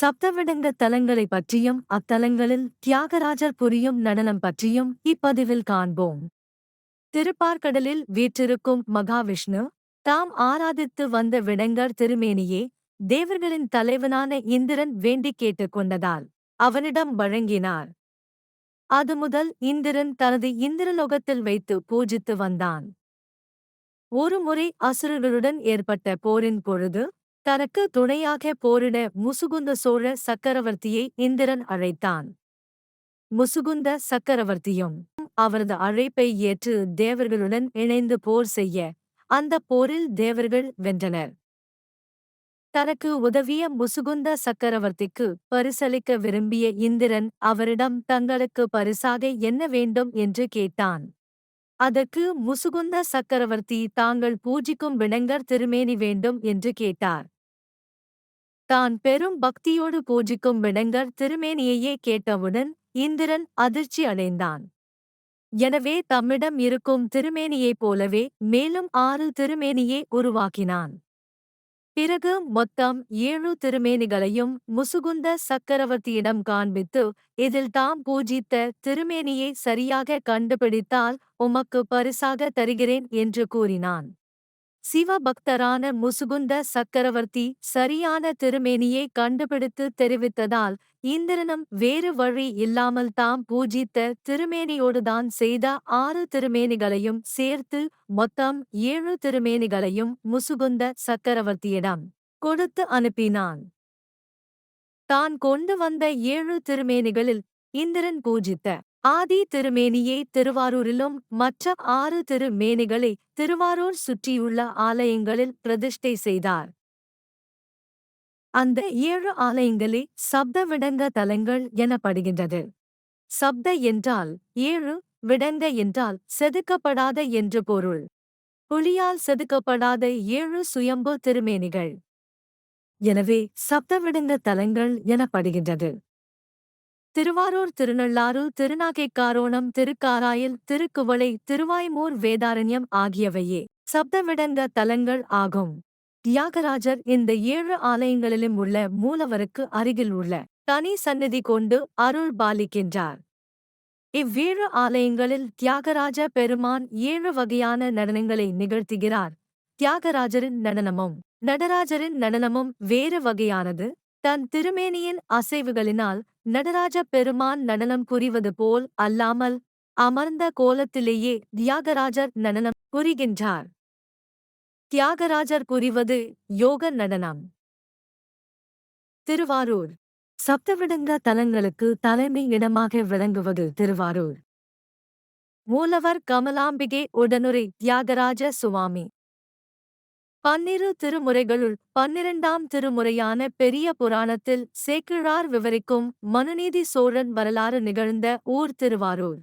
சப்தவிடங்க தலங்களைப் பற்றியும் அத்தலங்களில் தியாகராஜர் புரியும் நடனம் பற்றியும் இப்பதிவில் காண்போம். திருப்பார்கடலில் வீற்றிருக்கும் மகாவிஷ்ணு தாம் ஆராதித்து வந்த விடங்கர் திருமேனியே தேவர்களின் தலைவனான இந்திரன் வேண்டிக் கேட்டுக்கொண்டதால் அவனிடம் வழங்கினார். அது முதல் இந்திரன் தனது இந்திரலோகத்தில் வைத்து பூஜித்து வந்தான். ஒருமுறை அசுரர்களுடன் ஏற்பட்ட போரின் பொழுது தனக்கு துணையாக போரிட முசுகுந்த சோழ சக்கரவர்த்தியை இந்திரன் அழைத்தான். முசுகுந்த சக்கரவர்த்தியும் அவரது அழைப்பை ஏற்று தேவர்களுடன் இணைந்து போர் செய்ய அந்த போரில் தேவர்கள் வென்றனர். தனக்கு உதவிய முசுகுந்த சக்கரவர்த்திக்கு பரிசளிக்க விரும்பிய இந்திரன் அவரிடம் தங்களுக்கு பரிசாக என்ன வேண்டும்? என்று கேட்டான். அதற்கு முசுகுந்த சக்கரவர்த்தி தாங்கள் பூஜிக்கும் விடங்கர் திருமேனி வேண்டும் என்று கேட்டார். தான் பெரும் பக்தியோடு பூஜிக்கும் விடங்கர் திருமேனியையே கேட்டவுடன் இந்திரன் அதிர்ச்சி அடைந்தான். எனவே தம்மிடம் இருக்கும் திருமேனியைப் போலவே மேலும் ஆறு திருமேனியே உருவாக்கினான். பிறகு மொத்தம் ஏழு திருமேனிகளையும் முசுகுந்த சக்கரவர்த்தியிடம் காண்பித்து இதில் தாம் பூஜித்த திருமேனியை சரியாக கண்டுபிடித்தால் உமக்கு பரிசாக தருகிறேன் என்று கூறினான். சிவபக்தரான முசுகுந்த சக்கரவர்த்தி சரியான திருமேனியை கண்டுபிடித்து தெரிவித்ததால் இந்திரனும் வேறு வழி இல்லாமல் தாம் பூஜித்த திருமேனியோடுதான் செய்த ஆறு திருமேனிகளையும் சேர்த்து மொத்தம் ஏழு திருமேனிகளையும் முசுகுந்த சக்கரவர்த்தியிடம் கொடுத்து அனுப்பினான். தான் கொண்டு வந்த ஏழு திருமேனிகளில் இந்திரன் பூஜித்த ஆதி திருமேனியை திருவாரூரிலும் மற்ற ஆறு திருமேனிகளை திருவாரூர் சுற்றியுள்ள ஆலயங்களில் பிரதிஷ்டை செய்தார். அந்த ஏழு ஆலயங்களே சப்த விடங்க தலங்கள் எனப்படுகின்றது. சப்த என்றால் ஏழு விடங்க என்றால் செதுக்கப்படாத என்று பொருள். புலியால் செதுக்கப்படாத ஏழு சுயம்பு திருமேனிகள். எனவே சப்தவிடங்க தலங்கள் எனப்படுகின்றது. திருவாரூர் திருநள்ளாறு திருநாகைக்காரோணம் திருக்காராயில் திருக்குவளை திருவாய்மூர் வேதாரண்யம் ஆகியவையே சப்தமிடங்க தலங்கள் ஆகும். தியாகராஜர் இந்த ஏழு ஆலயங்களிலும் உள்ள மூலவருக்கு அருகில் உள்ள தனி சந்நிதி கொண்டு அருள் பாலிக்கின்றார். இவ்வேழு ஆலயங்களில் தியாகராஜ பெருமான் ஏழு வகையான நடனங்களை நிகழ்த்துகிறார். தியாகராஜரின் நடனமும் நடராஜரின் நடனமும் வேறு வகையானது. தன் திருமேனியின் அசைவுகளினால் நடராஜ பெருமான் நடனம் புரிவது போல் அல்லாமல் அமர்ந்த கோலத்திலேயே தியாகராஜர் நடனம் புரிகின்றார். தியாகராஜர் புரிவது யோக நடனம். திருவாரூர். சப்தவிடங்க தலங்களுக்கு தலைமை இடமாக விளங்குவது திருவாரூர். மூலவர் கமலாம்பிகே உடனுரை தியாகராஜ சுவாமி. பன்னிரு திருமுறைகளுள் பன்னிரண்டாம் திருமுறையான பெரிய புராணத்தில் சேக்கிழார் விவரிக்கும் மனுநீதி சோழன் வரலாறு நிகழ்ந்த ஊர் திருவாரூர்.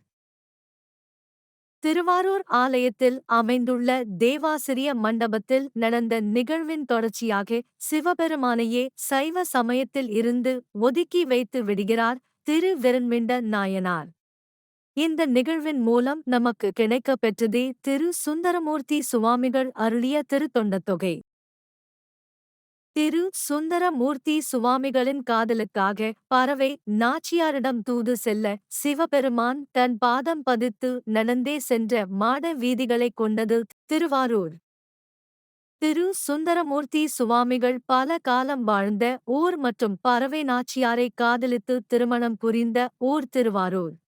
திருவாரூர் ஆலயத்தில் அமைந்துள்ள தேவாசிரிய மண்டபத்தில் நடந்த நிகழ்வின் தொடர்ச்சியாக சிவபெருமானையே சைவ சமயத்தில் இருந்து ஒதுக்கி வைத்து விடுகிறார் திருவெருண்மிண்ட நாயனார். இந்த நிகழ்வின் மூலம் நமக்கு கிடைக்க பெற்றதே திரு சுந்தரமூர்த்தி சுவாமிகள் அருளிய திருத்தொண்டத்தொகை திரு சுந்தரமூர்த்தி சுவாமிகளின் காதலுக்காக பறவை நாச்சியாரிடம் தூது செல்ல சிவபெருமான் தன் பாதம் பதித்து நடந்தே சென்ற மாட வீதிகளைக் கொண்டது திருவாரூர். திரு சுந்தரமூர்த்தி சுவாமிகள் பல காலம் வாழ்ந்த ஊர் மற்றும் பறவை நாச்சியாரை காதலித்து திருமணம் புரிந்த ஊர் திருவாரூர்.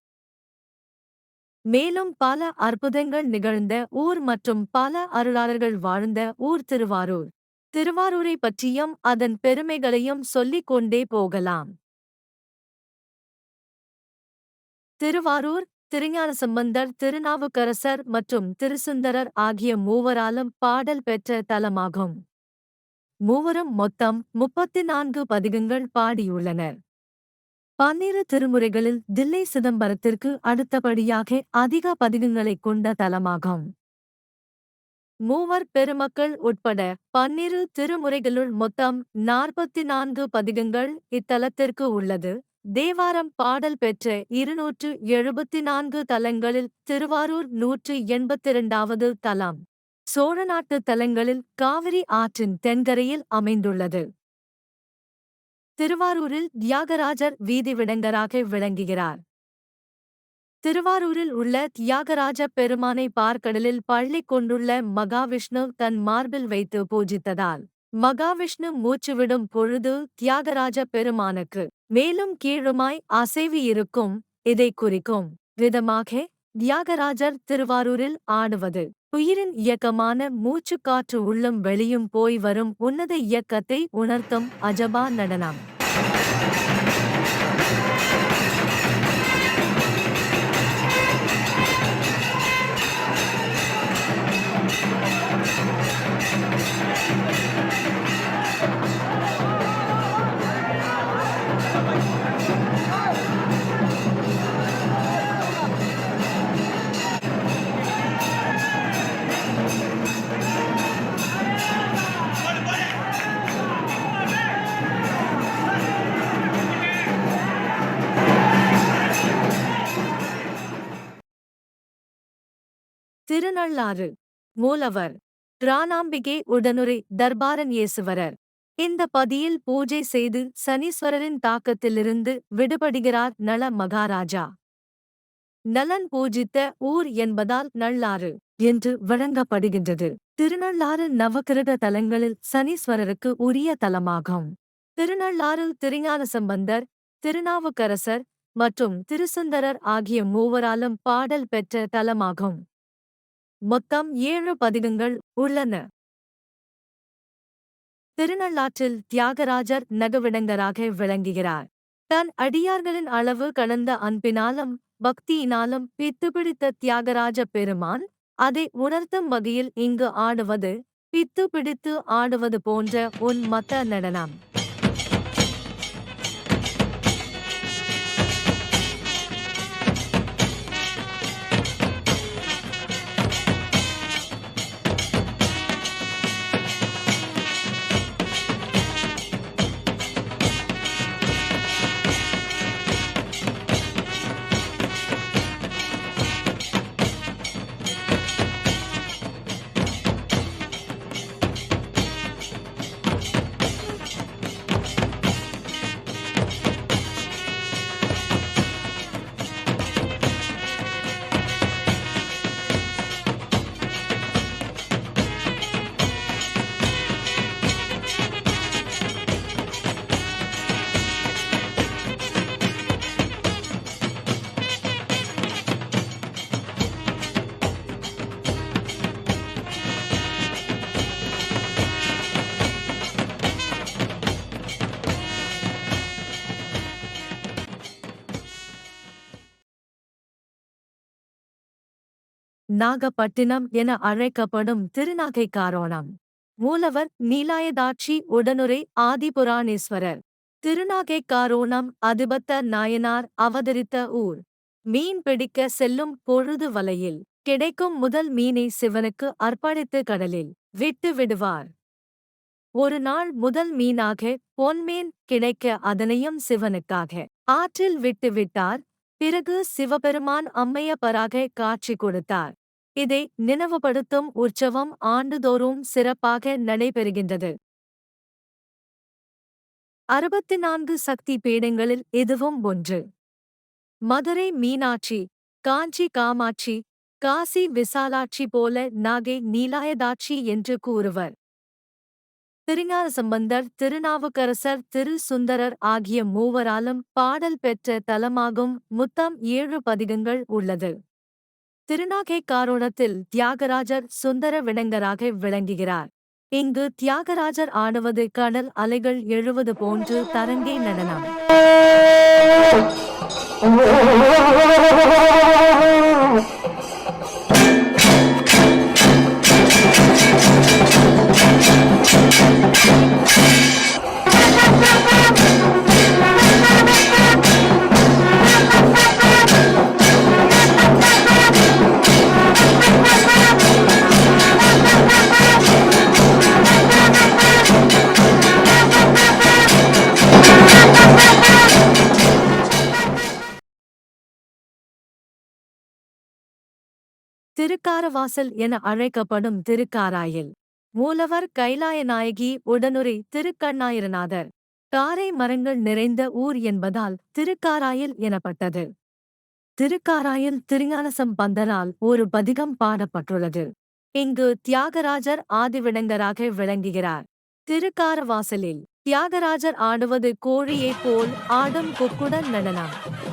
மேலும் பல அற்புதங்கள் நிகழ்ந்த ஊர் மற்றும் பல அருளாளர்கள் வாழ்ந்த ஊர் திருவாரூர். திருவாரூரை பற்றியும் அதன் பெருமைகளையும் சொல்லிக் கொண்டே போகலாம். திருவாரூர் திருஞான சம்பந்தர் திருநாவுக்கரசர் மற்றும் திருசுந்தரர் ஆகிய மூவராலும் பாடல் பெற்ற தலமாகும். மூவரும் மொத்தம் முப்பத்தி நான்கு பதிகங்கள் பாடியுள்ளனர். பன்னிரு திருமுறைகளில் தில்லை சிதம்பரத்திற்கு அடுத்தபடியாக அதிக பதிகங்களைக் கொண்ட தலமாகும். மூவர் பெருமக்கள் உட்பட பன்னிரு திருமுறைகளுள் மொத்தம் நாற்பத்தி நான்கு பதிகங்கள் இத்தலத்திற்கு உள்ளது. தேவாரம் பாடல் பெற்ற இருநூற்று எழுபத்தி நான்கு தலங்களில் திருவாரூர் நூற்று எண்பத்திரண்டாவது தலம். சோழநாட்டு தலங்களில் காவிரி ஆற்றின் தென்கரையில் அமைந்துள்ளது. திருவாரூரில் தியாகராஜர் வீதிவிடங்கராக விளங்குகிறார். திருவாரூரில் உள்ள தியாகராஜ பெருமானை பார்க்கடலில் பள்ளி கொண்டுள்ள மகாவிஷ்ணு தன் மார்பில் வைத்து பூஜித்ததால் மகாவிஷ்ணு மூச்சுவிடும் பொழுது தியாகராஜ பெருமானுக்கு மேலும் கீழுமாய் அசைவி இருக்கும் இதை குறிக்கும். விதமாக தியாகராஜர் திருவாரூரில் ஆடுவது. உயிரின் இயக்கமான மூச்சுக்காற்று உள்ளும் வெளியும் போய் வரும் உன்னத இயக்கத்தை உணர்த்தும் அஜபா நடனம். திருநள்ளாறு. மூலவர். ராணாம்பிகே உடனுரை தர்பாரன் இயேசுவரர். இந்த பதியில் பூஜை செய்து சனீஸ்வரரின் தாக்கத்திலிருந்து விடுபடுகிறார் நல மகாராஜா. நலன் பூஜித்த ஊர் என்பதால் நள்ளாறு என்று வழங்கப்படுகின்றது. திருநள்ளாறு நவகிரக தலங்களில் சனீஸ்வரருக்கு உரிய தலமாகும். திருநள்ளாறு திருஞான சம்பந்தர் திருநாவுக்கரசர் மற்றும் திருசுந்தரர் ஆகிய மூவராலும் பாடல் பெற்ற தலமாகும். மொத்தம் ஏழு பதிகங்கள் உள்ளன. திருநள்ளாற்றில் தியாகராஜர் நகவிடங்கராக விளங்குகிறார். தன் அடியார்களின் அளவு கடந்த அன்பினாலும் பக்தியினாலும் பித்துப்பிடித்த தியாகராஜ பெருமான் அதை உணர்த்தும் வகையில் இங்கு ஆடுவது பித்து பிடித்து ஆடுவது போன்ற உன் மத்த நடனம். நாகப்பட்டினம் என அழைக்கப்படும் திருநாகைக்காரோணம். மூலவர் நீலாயதாட்சி உடனுரை ஆதிபுராணேஸ்வரர். திருநாகைக்காரோணம் அதிபத்த நாயனார் அவதரித்த ஊர். மீன் பிடிக்க செல்லும் பொழுது வலையில். கிடைக்கும் முதல் மீனை சிவனுக்கு அர்ப்பணித்து கடலில். விட்டு விடுவார். ஒரு நாள் முதல் மீனாக பொன்மீன் கிடைக்க அதனையும் சிவனுக்காக. ஆற்றில் விட்டு விட்டார் பிறகு சிவபெருமான் அம்மையப்பராக காட்சி கொடுத்தார். இதை நினைவுபடுத்தும் உற்சவம் ஆண்டுதோறும் சிறப்பாக நடைபெறுகின்றது. அறுபத்தி நான்கு சக்தி பீடங்களில் இதுவும் ஒன்று. மதுரை மீனாட்சி காஞ்சி காமாட்சி காசி விசாலாட்சி போல நாகை நீலாயதாட்சி என்று கூறுவர். திருஞான சம்பந்தர் திருநாவுக்கரசர் திரு சுந்தரர் ஆகிய மூவராலும் பாடல் பெற்ற தலமாகும் முத்தம் ஏழு பதிகங்கள் உள்ளது. திருநாகை காரோணத்தில் தியாகராஜர் சுந்தர விடங்கராக விளங்குகிறார். இங்கு தியாகராஜர் ஆடுவது கடல் அலைகள் எழுவது போன்று தரங்கை நடனம். திருக்காரவாசல் என அழைக்கப்படும் திருக்காராயில். மூலவர் கைலாய நாயகி உடனுரை திருக்கண்ணாயிரநாதர். காரை மரங்கள் நிறைந்த ஊர் என்பதால் திருக்காராயில் எனப்பட்டது. திருக்காராயில் திருஞானசம் பந்தரால் ஒரு பதிகம் பாடப்பட்டுள்ளது. இங்கு தியாகராஜர் ஆதிவிடங்கராக விளங்குகிறார். திருக்காரவாசலில் தியாகராஜர் ஆடுவது கோழியைப் போல் ஆடும் கொக்குடன் நடனம்.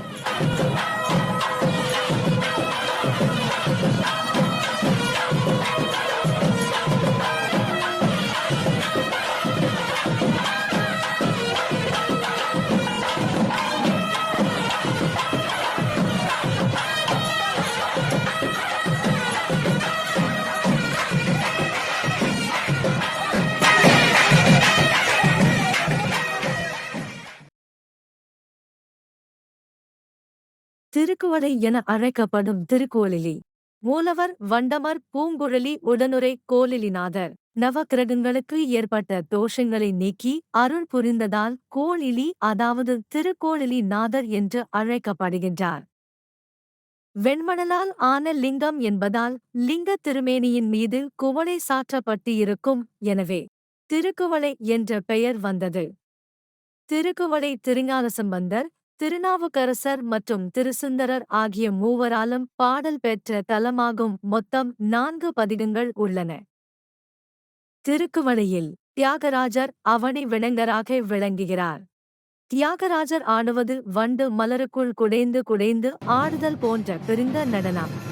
திருக்குவளை என அழைக்கப்படும் திருக்கோளிலி மூலவர் வண்டமர் பூங்குழலி உடனுரை கோலிலிநாதர். நவக்கிரகங்களுக்கு ஏற்பட்ட தோஷங்களை நீக்கி அருள் புரிந்ததால் கோளிலி அதாவது திருக்கோளிலி நாதர் என்று அழைக்கப்படுகின்றார். வெண்மணலால் ஆன லிங்கம் என்பதால் லிங்க திருமேனியின் மீது குவளை சாற்றப்பட்டு இருக்கும் எனவே திருக்குவளை என்ற பெயர் வந்தது. திருக்குவளை திருஞானசம்பந்தர் திருநாவுக்கரசர் மற்றும் திருசுந்தரர் ஆகிய மூவராலும் பாடல் பெற்ற தலமாகும் மொத்தம் நான்கு பதிகங்கள் உள்ளன. திருக்குவளையில் தியாகராஜர் அவனி விளங்கராக விளங்குகிறார். தியாகராஜர் ஆடுவது வண்டு மலருக்குள் குடைந்து குடைந்து ஆடுதல் போன்ற பிரிந்த நடனம்.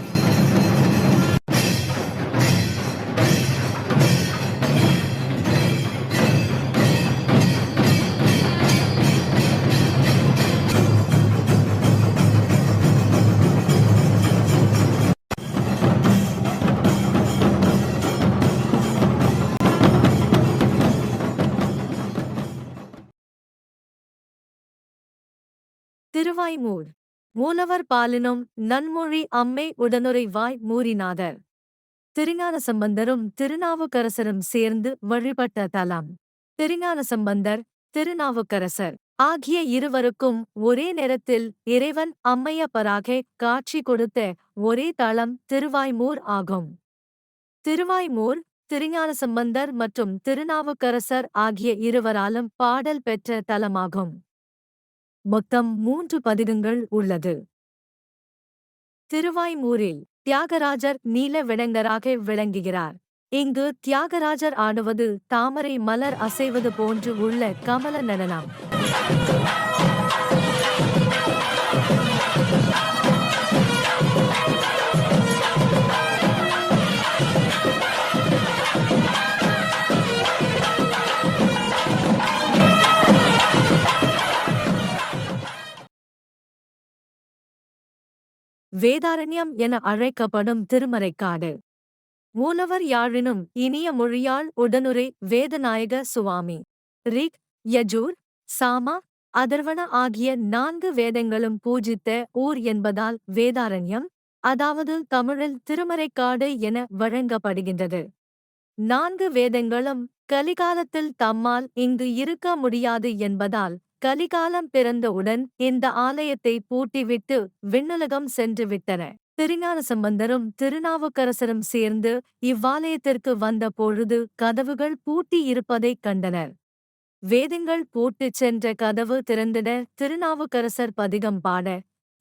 திருவாய்மூர் மூலவர் பாலினும் நன்மொழி அம்மை உடனுரை வாய் மூரிநாதர் திருஞான சம்பந்தரும் திருநாவுக்கரசரும் சேர்ந்து வழிபட்ட தலம். திருஞான சம்பந்தர் திருநாவுக்கரசர் ஆகிய இருவருக்கும் ஒரே நேரத்தில் இறைவன் அம்மையப்பராக காட்சி கொடுத்த ஒரே தளம் திருவாய்மூர் ஆகும். திருவாய்மூர் திருஞான சம்பந்தர் மற்றும் திருநாவுக்கரசர் ஆகிய இருவராலும் பாடல் பெற்ற தலமாகும். மொத்தம் மூன்று பதிகங்கள் உள்ளது. திருவாய்மூரில் தியாகராஜர் நீல விளங்கராக விளங்குகிறார். இங்கு தியாகராஜர் ஆடுவது தாமரை மலர் அசைவது போன்று உள்ள கமல நடனம். வேதாரண்யம் என அழைக்கப்படும் திருமறைக்காடு. மூலவர் யாழினும் இனிய மொழியாள் உடனுரை வேதநாயக சுவாமி. ரிக் யஜூர் சாமா அதர்வன ஆகிய நான்கு வேதங்களும் பூஜித்த ஊர் என்பதால் வேதாரண்யம் அதாவது தமிழில் திருமறைக்காடு என வழங்கப்படுகின்றது. நான்கு வேதங்களும் கலிகாலத்தில் தம்மால் இங்கு இருக்க முடியாது என்பதால் கலிகாலம் பிறந்தவுடன் இந்த ஆலயத்தை பூட்டிவிட்டு விண்ணுலகம் சென்று விட்டன. திருஞான சம்பந்தரும் திருநாவுக்கரசரும் சேர்ந்து இவ்வாலயத்திற்கு வந்த பொழுது கதவுகள் பூட்டி இருப்பதைக் கண்டனர். வேதங்கள் பூட்டிச் சென்ற கதவு திறந்திட திருநாவுக்கரசர் பதிகம் பாட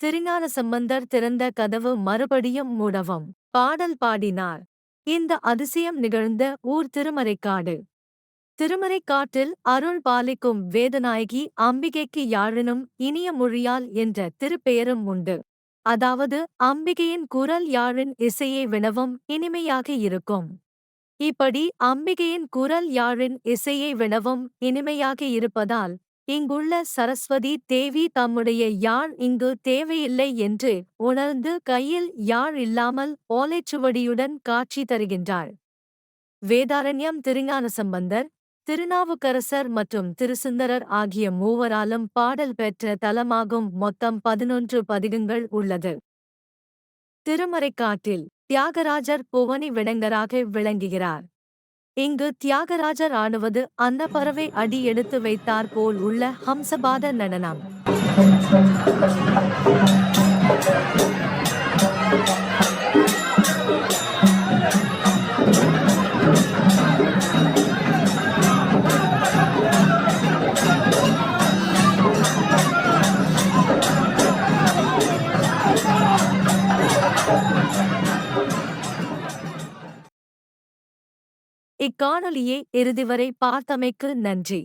திருஞான சம்பந்தர் திறந்த கதவு மறுபடியும் மூடவும் பாடல் பாடினார். இந்த அதிசயம் நிகழ்ந்த ஊர் திருமறைக்காடு. திருமறைக்காட்டில் அருள் பாலிக்கும் வேதநாயகி அம்பிகைக்கு யாழினும் இனிய மொழியால் என்ற திருப்பெயரும் உண்டு. அதாவது அம்பிகையின் குரல் யாழின் இசையை வினவும் இனிமையாக இருக்கும். இப்படி அம்பிகையின் குரல் யாழின் இசையை வினவும் இனிமையாக இருப்பதால் இங்குள்ள சரஸ்வதி தேவி தம்முடைய யாழ் இங்கு தேவையில்லை என்று உணர்ந்து கையில் யாழ் இல்லாமல் ஓலைச்சுவடியுடன் காட்சி தருகின்றாள். வேதாரண்யம் திருஞான சம்பந்தர் திருநாவுக்கரசர் மற்றும் திருசுந்தரர் ஆகிய மூவராலும் பாடல் பெற்ற தலமாகும் மொத்தம் பதினொன்று பதிகங்கள் உள்ளது. திருமறைக்காட்டில் தியாகராஜர் புவனி விடங்கராக விளங்குகிறார். இங்கு தியாகராஜர் ஆடுவது அந்த பறவை அடி எடுத்து வைத்தார் போல் உள்ள ஹம்சபாத நடனம். இக்காணொலியை இறுதிவரை பார்த்தமைக்கு நன்றி.